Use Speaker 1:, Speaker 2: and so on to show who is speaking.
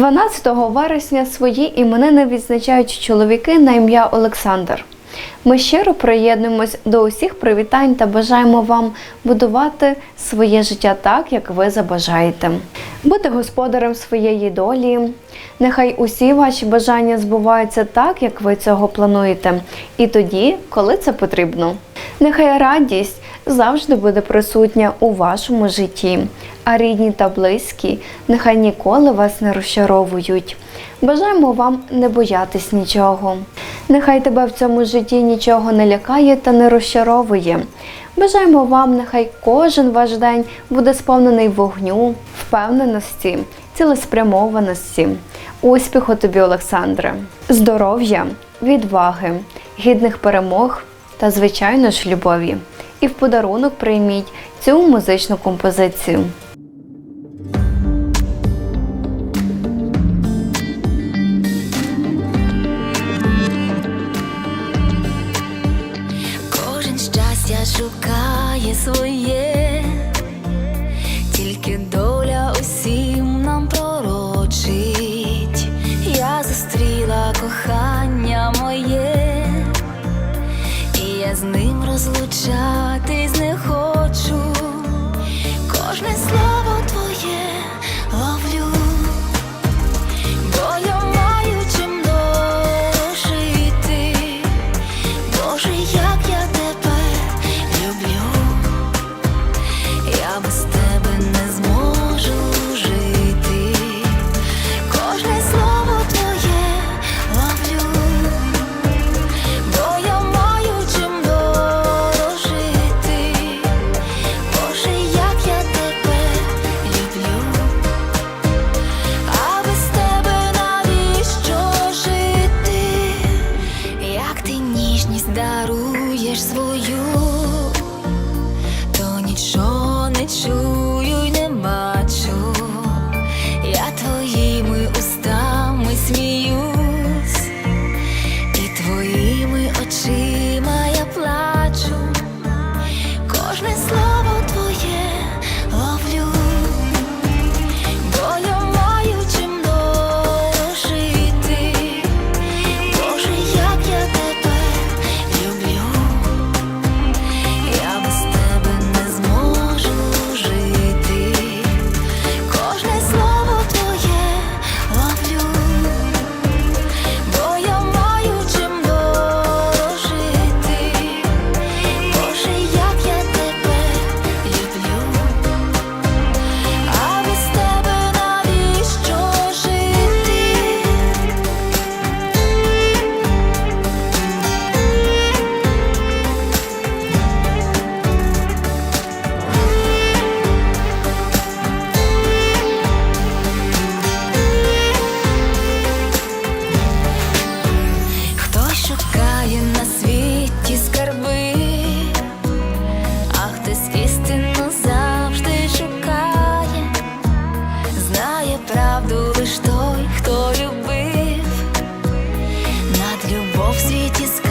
Speaker 1: 12 вересня свої іменини відзначають чоловіки на ім'я Олександр. Ми щиро приєднуємось до усіх привітань та бажаємо вам будувати своє життя так, як ви забажаєте. Бути господарем своєї долі. Нехай усі ваші бажання збуваються так, як ви цього плануєте, і тоді, коли це потрібно. Нехай радість завжди буде присутня у вашому житті, а рідні та близькі нехай ніколи вас не розчаровують. Бажаємо вам не боятись нічого. Нехай тебе в цьому житті нічого не лякає та не розчаровує. Бажаємо вам, нехай кожен ваш день буде сповнений вогню, впевненості, цілеспрямованості. Успіху тобі, Олександре, здоров'я, відваги, гідних перемог та, звичайно ж, любові. І в подарунок прийміть цю музичну композицію.
Speaker 2: Щастя шукає своє, тільки доля усім нам пророчить. Я зустріла кохання моє, і я з ним розлучатись Ти ніжність даруєш свою, то нічого не чую в світі скаже.